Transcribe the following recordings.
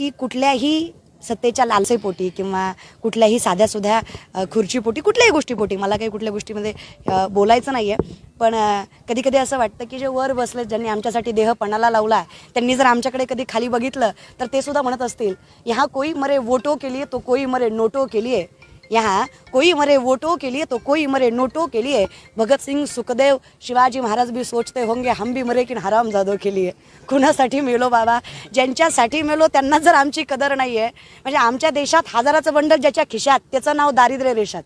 की कुठल्याही सत्तेच्या लालसेपोटी किंवा कुठल्याही साध्यासुध्या अ, खुर्चीपोटी कुठल्याही गोष्टीपोटी मला काही कुठल्या गोष्टीमध्ये बोलायचं नाही आहे पण कधी कधी असं वाटतं की जे वर बसले ज्यांनी आमच्यासाठी देह पणाला लावला त्यांनी जर आमच्याकडे कधी खाली बघितलं तर ते सुद्धा म्हणत असतील ह्या कोई मरे वोटो केली आहे तो कोई मरे नोटो केली आहे यहाँ कोई मरे वोटो के लिए तो कोई मरे नोटो के लिए। भगत सिंग सुखदेव शिवाजी महाराज भी सोचते होंगे हम भी मरे की हराम जादो के लिए। कुणासाठी मेलो बाबा? ज्यांच्यासाठी मेलो त्यांना जर आमची कदर नाही आहे म्हणजे आमच्या देशात हजाराचं बंडल ज्याच्या खिशात त्याचं नाव दारिद्र्य रेषात.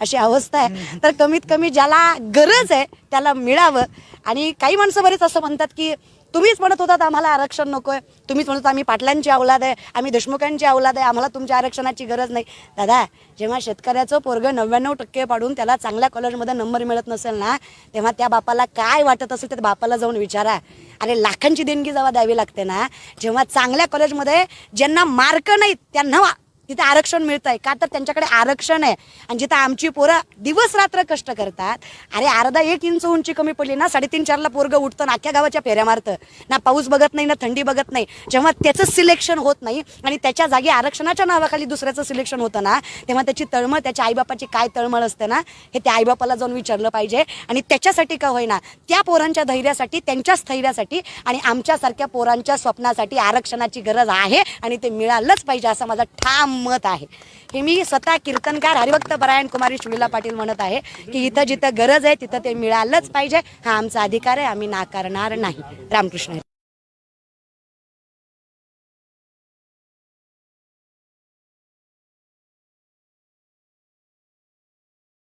अशी अवस्था आहे. तर कमीत कमी ज्याला गरज आहे त्याला मिळावं. आणि काही माणसं बरेच असं म्हणतात की तुम्हीच म्हणत होतात आम्हाला आरक्षण नको आहे तुम्हीच म्हणत होता आम्ही पाटलांची अवलाद आहे आम्ही देशमुखांची अवलाद आहे आम्हाला तुमच्या आरक्षणाची गरज नाही. दादा जेव्हा शेतकऱ्याचं पोरगं नव्याण्णव टक्के पाडून त्याला चांगल्या कॉलेजमध्ये नंबर मिळत नसेल ना तेव्हा त्या बापाला काय वाटत असेल त्या बापाला जाऊन विचारा. अरे लाखांची देणगी जेव्हा द्यावी लागते ना जेव्हा चांगल्या कॉलेजमध्ये ज्यांना मार्क नाहीत त्यांना वा- तिथे आरक्षण मिळत आहे का तर त्यांच्याकडे आरक्षण आहे. आणि जिथं आमची पोरं दिवस रात्र कष्ट करतात अरे अर्धा एक इंच उंची कमी पडली ना साडेतीन चारला पोरगं उठतं ना अख्ख्या गावाच्या फेऱ्या मारतं. ना पाऊस बघत नाही ना थंडी बघत नाही. जेव्हा त्याचं सिलेक्शन होत नाही आणि त्याच्या जागी आरक्षणाच्या नावाखाली दुसऱ्याचं सिलेक्शन होतं ना तेव्हा त्याची तळमळ त्याच्या आईबापाची काय तळमळ असते ना हे त्या आईबापाला जाऊन विचारलं पाहिजे. आणि त्याच्यासाठी का होईना त्या पोरांच्या धैर्यासाठी त्यांच्या स्थैर्यासाठी आणि आमच्यासारख्या पोरांच्या स्वप्नासाठी आरक्षणाची गरज आहे आणि ते मिळालंच पाहिजे असं माझा ठाम मत आहे. हे मी स्वतः कीर्तनकार हरिभक्त परायण कुमारी शुलीला पाटील म्हणत आहे की इथं जिथं गरज आहे तिथं ते मिळालंच पाहिजे. हा आमचा अधिकार आहे आम्ही नाकारणार नाही. रामकृष्ण